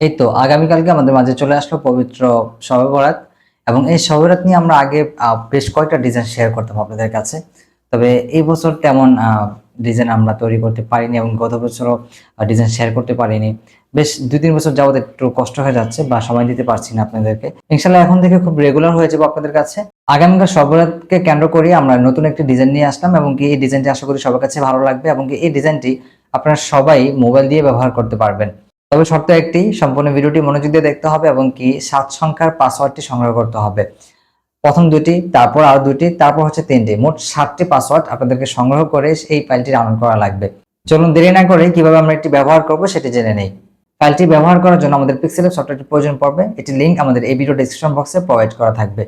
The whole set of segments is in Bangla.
এই তো আগামীকালকে আমাদের মাঝে চলে আসলো পবিত্র শবে এবং এই শবে নিয়ে আমরা আগে বেশ কয়েকটা ডিজাইন শেয়ার করতাম আপনাদের কাছে। তবে এই বছর তেমন ডিজাইন আমরা তৈরি করতে পারিনি এবং গত বছরও ডিজাইন শেয়ার করতে পারিনি। বেশ দুই তিন বছর যাবত একটু কষ্ট হয়ে যাচ্ছে বা সময় দিতে পারছি না আপনাদেরকে। ইনশাল্লাহ এখন থেকে খুব রেগুলার হয়ে যাব আপনাদের কাছে। আগামীকাল শবরাতকে কেন্দ্র করে আমরা নতুন একটি ডিজাইন নিয়ে আসলাম এবং কি এই ডিজাইনটি আশা করি সবার কাছে ভালো লাগবে এবং কি এই ডিজাইনটি আপনারা সবাই মোবাইল দিয়ে ব্যবহার করতে পারবেন। তবে শর্ত একটি, সম্পূর্ণ ভিডিওটি মনোযোগ দিয়ে দেখতে হবে এবং কি সাত সংখ্যার পাসওয়ার্ডটি সংগ্রহ করতে হবে। প্রথম দুটি, তারপর আরও দুটি, তারপর হচ্ছে তিনটি। মোট সাতটি পাসওয়ার্ড আপনাদেরকে সংগ্রহ করে এই ফাইলটি ডাউনলোড করা লাগবে। চলুন দেরি না করে কীভাবে আমরা এটি ব্যবহার করব সেটি জেনে নেই। ফাইলটি ব্যবহার করার জন্য আমাদের পিক্সেলের সফটওয়্যারটি প্রয়োজন পড়বে। এটি লিঙ্ক আমাদের এই ভিডিও ডেসক্রিপশন বক্সে প্রোভাইড করা থাকবে।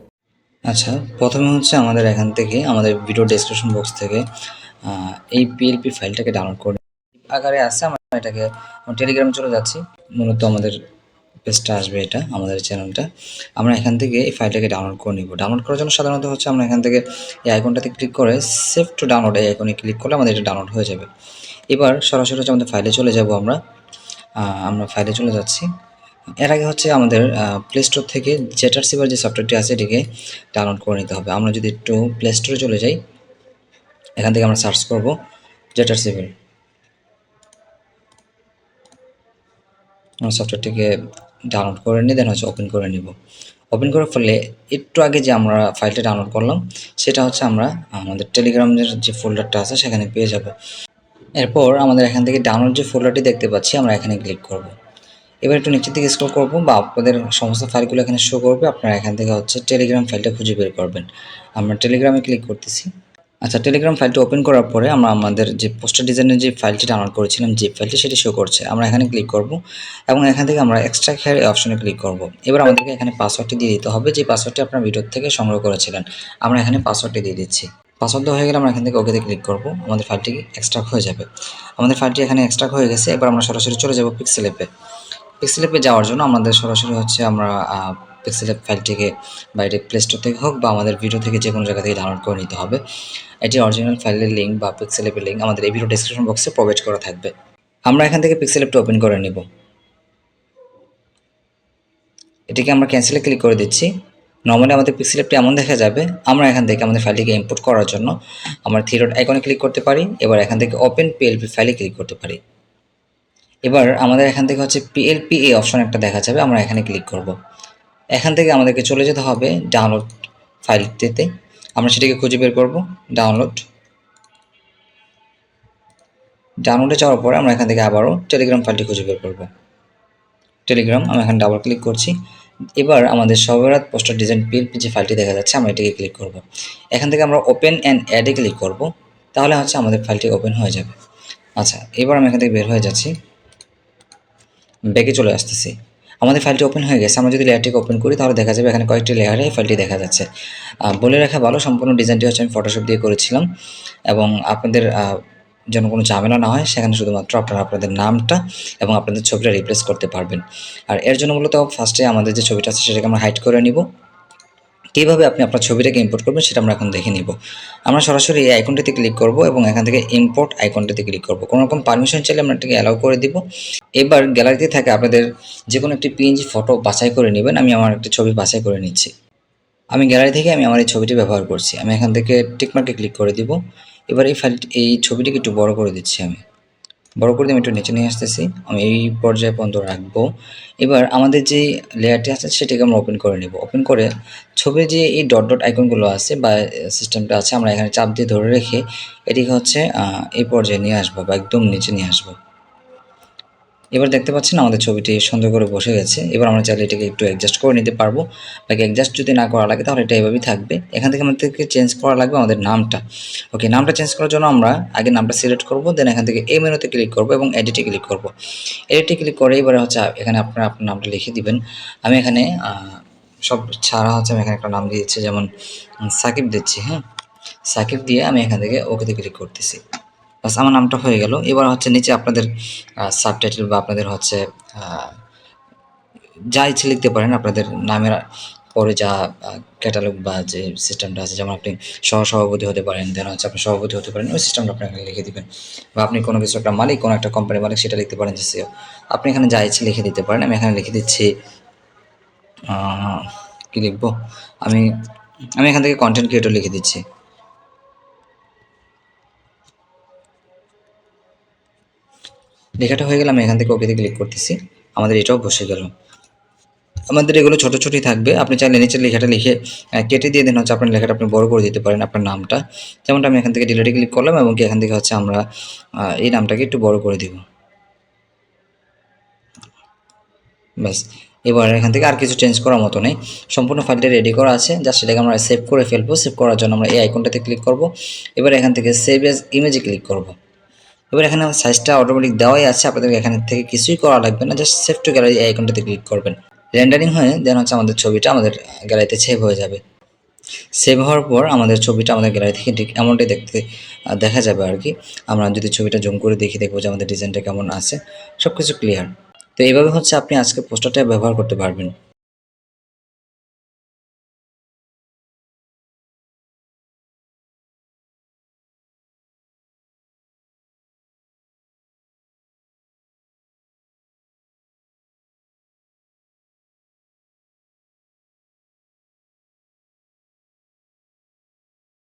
আচ্ছা প্রথমে হচ্ছে আমাদের এখান থেকে, আমাদের ভিডিও ডেসক্রিপশন বক্স থেকে এই পিএলপি ফাইলটাকে ডাউনলোড করে আকারে আছে এটাকে টেলিগ্রামে চলে যাচ্ছি। মূলত আমাদের পেজটা আসবে এটা, আমাদের চ্যানেলটা আমরা এখান থেকে এই ফাইলটাকে ডাউনলোড করে নিব। ডাউনলোড করার জন্য সাধারণত হচ্ছে আমরা এখান থেকে এই আইকনটাতে ক্লিক করে সেভ টু ডাউনলোড এই আইকনে ক্লিক করলে আমাদের এটা ডাউনলোড হয়ে যাবে। এবার সরাসরি হচ্ছে আমাদের ফাইলে চলে যাব আমরা। আমরা ফাইলে চলে যাচ্ছি। এর আগে হচ্ছে আমাদের প্লে স্টোর থেকে জেটার সিভার যে সফটওয়্যারটি আছে এটিকে ডাউনলোড করে নিতে হবে। আমরা যদি একটু প্লে স্টোরে চলে যাই, এখান থেকে আমরা সার্চ করব জেটার সিভিল সফটওয়্যারটিকে ডাউনলোড করে নিয়ে দেন হচ্ছে ওপেন করে নিব। ওপেন করার ফলে একটু আগে যে আমরা ফাইলটা ডাউনলোড করলাম, সেটা হচ্ছে আমরা আমাদের টেলিগ্রামের যে ফোল্ডারটা আছে, সেখানে পেয়ে যাব। এরপর আমাদের এখান থেকে ডাউনলোড যে ফোল্ডারটি দেখতে পাচ্ছি, আমরা এখানে ক্লিক করব। এবার একটু নিচের দিকে স্ক্রল করব বা আপনাদের সমস্ত ফাইলগুলো এখানে শো করবে, আপনারা এখান থেকে হচ্ছে টেলিগ্রাম ফাইলটা খুঁজে বের করবেন। আমরা টেলিগ্রামে ক্লিক করতেছি। আচ্ছা টেলিগ্রাম ফাইলটি ওপেন করার পরে আমরা আমাদের যে পোস্টার ডিজাইনের যে ফাইলটি ডাউনলোড করেছিলাম, যে ফাইলটি সেটি শো করছে। আমরা এখানে ক্লিক করব এবং এখান থেকে আমরা এক্সট্রা হেয়ার অপশনে ক্লিক করব। এবার আমাদেরকে এখানে পাসওয়ার্ডটি দিয়ে দিতে হবে, যে পাসওয়ার্ডটি আপনার ভিডিও থেকে সংগ্রহ করেছিলেন। আমরা এখানে পাসওয়ার্ডটি দিয়ে দিচ্ছি। পাসওয়ার্ড হয়ে গেলে আমরা এখান থেকে ওকেতে ক্লিক করব। আমাদের ফাইলটি এক্সট্রা হয়ে যাবে। আমাদের ফাইলটি এখানে এক্সট্রা হয়ে গেছে। এবার আমরা সরাসরি চলে যাব পিক্সেল অ্যাপে পিক্সেল অ্যাপে যাওয়ার জন্য আমাদের সরাসরি হচ্ছে আমরা পিক্সেল অ্যাপ ফাইলটিকে বাইরে প্লে স্টোর থেকে হোক বা আমাদের ভিডিও থেকে যে কোনো জায়গা থেকে ডাউনলোড করে নিতে হবে। এটি অরিজিনাল ফাইলের লিঙ্ক বা পিক্সেল অ্যাপের লিঙ্ক আমাদের এই ভিডিও ডেসক্রিপশন বক্সে প্রোভাইড করা থাকবে। আমরা এখান থেকে পিক্সেল অ্যাপটা ওপেন করে নেব। এটিকে আমরা ক্যান্সেলে ক্লিক করে দিচ্ছি। নর্মালি আমাদের পিক্সেল অ্যাপটি এমন দেখা যাবে, আমরা এখান থেকে আমাদের ফাইলটিকে ইম্পোর্ট করার জন্য আমরা থ্রি ডট আইকনে ক্লিক করতে পারি, এবার এখান থেকে ওপেন পিএলপি ফাইলে ক্লিক করতে পারি। এবার আমাদের এখান থেকে হচ্ছে পিএলপি এ অপশন একটা দেখা যাবে, আমরা এখানে ক্লিক করব। এখান থেকে আমাদেরকে চলে যেতে হবে ডাউনলোড ফাইলটিতে আমরা সেটিকে খুঁজে বের করব ডাউনলোড ডাউনলোডে যাওয়ার পরে আমরা এখান থেকে আবারও টেলিগ্রাম ফাইলটি খুঁজে বের করব। টেলিগ্রাম আমি এখানে ডাবল ক্লিক করছি। এবার আমাদের সবেরাত পোস্টার ডিজাইন পিএলপি যে ফাইলটি দেখা যাচ্ছে, আমরা এটিকে ক্লিক করব। এখান থেকে আমরা ওপেন অ্যান্ড অ্যাডে ক্লিক করব, তাহলে হচ্ছে আমাদের ফাইলটি ওপেন হয়ে যাবে। আচ্ছা এবার আমি এখান থেকে বের হয়ে যাচ্ছি। ব্যাকে চলে আসতেছি। আমাদের ফাইলটি ওপেন হয়ে গেছে, আমরা যদি লেয়ারটিকে ওপেন করি, তাহলে দেখা যাবে এখানে কয়েকটি লেয়ারে ফাইলটি দেখা যাচ্ছে। বলে রাখা ভালো, সম্পূর্ণ ডিজাইনটি হচ্ছে আমি ফটোশপ দিয়ে করেছিলাম, এবং আপনাদের যেন কোনো ঝামেলা না হয়, সেখানে শুধুমাত্র আপনারা আপনাদের নামটা এবং আপনাদের ছবিটা রিপ্লেস করতে পারবেন। আর এর জন্য মূলত ফার্স্টে আমাদের যে ছবিটা আছে, সেটাকে আমরা হাইড করে নিব। কীভাবে আপনি আপনার ছবিটাকে ইম্পোর্ট করবেন সেটা আমরা এখন দেখে নিব। আমরা সরাসরি এই আইকনটিতে ক্লিক করব এবং এখান থেকে ইম্পোর্ট আইকনটিতে ক্লিক করব। কোনো রকম পারমিশন চাইলে আমরা এটাকে অ্যালাউ করে দিব। এবার গ্যালারিতে থাকে আপনাদের যে কোনো একটি পিএনজি ফটো বাছাই করে নেবেন। আমি আমার একটি ছবি বাছাই করে নিচ্ছি। আমি গ্যালারি থেকে আমি আমার এই ছবিটি ব্যবহার করছি। আমি এখান থেকে টিকমার্কে ক্লিক করে দিব। এবার এই ফাইল এই ছবিটিকে একটু বড় করে দিচ্ছি আমি। বড় করে আমি একটু নিচে নিয়ে আসতেছি। আমি এই পর্যায়ে পর্যন্ত রাখব। এবার আমাদের যে লেয়ারটি আছে, সেটাকে আমরা ওপেন করে নেব। ওপেন করে ছবি যে এই ডট ডট আইকনগুলো আছে বা সিস্টেমটা আছে, আমরা এখানে চাপ দিয়ে ধরে রেখে এটিকে হচ্ছে এই পর্যায়ে নিয়ে আসব বা একদম নিচে নিয়ে আসব। এবার দেখতে পাচ্ছেন আমাদের ছবিটি সুন্দর করে বসে গেছে। এবার আমরা চাইলে এটাকে একটু অ্যাডজাস্ট করে নিতে পারব। বাকি অ্যাডজাস্ট যদি না করা লাগে তাহলে এটা এভাবেই থাকবে। এখান থেকে আমাদেরকে চেঞ্জ করা লাগবে আমাদের নামটা। ওকে নামটা চেঞ্জ করার জন্য আমরা আগে নামটা সিলেক্ট করব দেন এখান থেকে এই মেনুতে ক্লিক করব এবং এডিটে ক্লিক করব। এডিটে ক্লিক করে এবারে হচ্ছে এখানে আপনারা আপনার নামটা লিখে দিবেন। আমি এখানে সব ছাড়া হচ্ছে আমি এখানে একটা নাম দিয়েছি, যেমন সাকিব দিচ্ছি হ্যাঁ? সাকিব দিয়ে আমি এখান থেকে ওকেতে ক্লিক করতেছি। বাস আমার নামটা হয়ে গেল। এবার হচ্ছে নিচে আপনাদের সাবটাইটেল বা আপনাদের হচ্ছে যা ইচ্ছে লিখতে পারেন, আপনাদের নামের পরে যা ক্যাটালগ বা যে সিস্টেমটা আছে, যেমন আপনি সহ সভাপতি হতে পারেন দেন হচ্ছে আপনি সভাপতি হতে পারেন, ওই সিস্টেমটা আপনি এখানে লিখে দিবেন। বা আপনি কোনো কিছু একটা মালিক, কোনো একটা কোম্পানির মালিক, সেটা লিখতে পারেন যে CEO আপনি এখানে যা ইচ্ছে লিখে দিতে পারেন, আমি এখানে লিখে দিচ্ছি কি লিখব? আমি আমি এখান থেকে কন্টেন্ট ক্রিয়েটর লিখে দিচ্ছি। লেখাটা হয়ে গেলে আমি এখান থেকে ওকেতে ক্লিক করতেছি। আমাদের এটাও বসে গেল। আমাদের এগুলো ছোটো ছোটোই থাকবে। আপনি চাইলে নিচের লেখাটা লিখে কেটে দিয়ে দেন, হচ্ছে আপনার লেখাটা আপনি বড় করে দিতে পারেন আপনার নামটা। যেমনটা আমি এখান থেকে ডিলেটে ক্লিক করলাম এবং কি এখান থেকে হচ্ছে আমরা এই নামটাকে একটু বড় করে দিব। ব্যাস, এবার এখান থেকে আর কিছু চেঞ্জ করার মতো নেই। সম্পূর্ণ ফাইলটা রেডি করা আছে। যা সেটাকে আমরা সেভ করে ফেলব। সেভ করার জন্য আমরা এই আইকনটাতে ক্লিক করব। এবার এখান থেকে সেভ এজ ইমেজে ক্লিক করব। এবার এখানে সাইজটা অটোমেটিক দেওয়াই আছে আপনাদের এখান থেকে কিছুই করা লাগবে না জাস্ট সেভ টু গ্যালারি আইকনটাতে ক্লিক করবেন। রেন্ডারিং হয়ে দেন হচ্ছে আমাদের ছবিটা আমাদের গ্যালারিতে সেভ হয়ে যাবে। সেভ হওয়ার পর আমাদের ছবিটা আমাদের গ্যালারি থেকে ঠিক এমনটাই দেখতে দেখা যাবে আর কি। আমরা যদি ছবিটা জুম করে দেখি, দেখব যে আমাদের ডিজাইনটা কেমন আছে। সব কিছু ক্লিয়ার তো এইভাবে হচ্ছে আপনি আজকে পোস্টারটা ব্যবহার করতে পারবেন।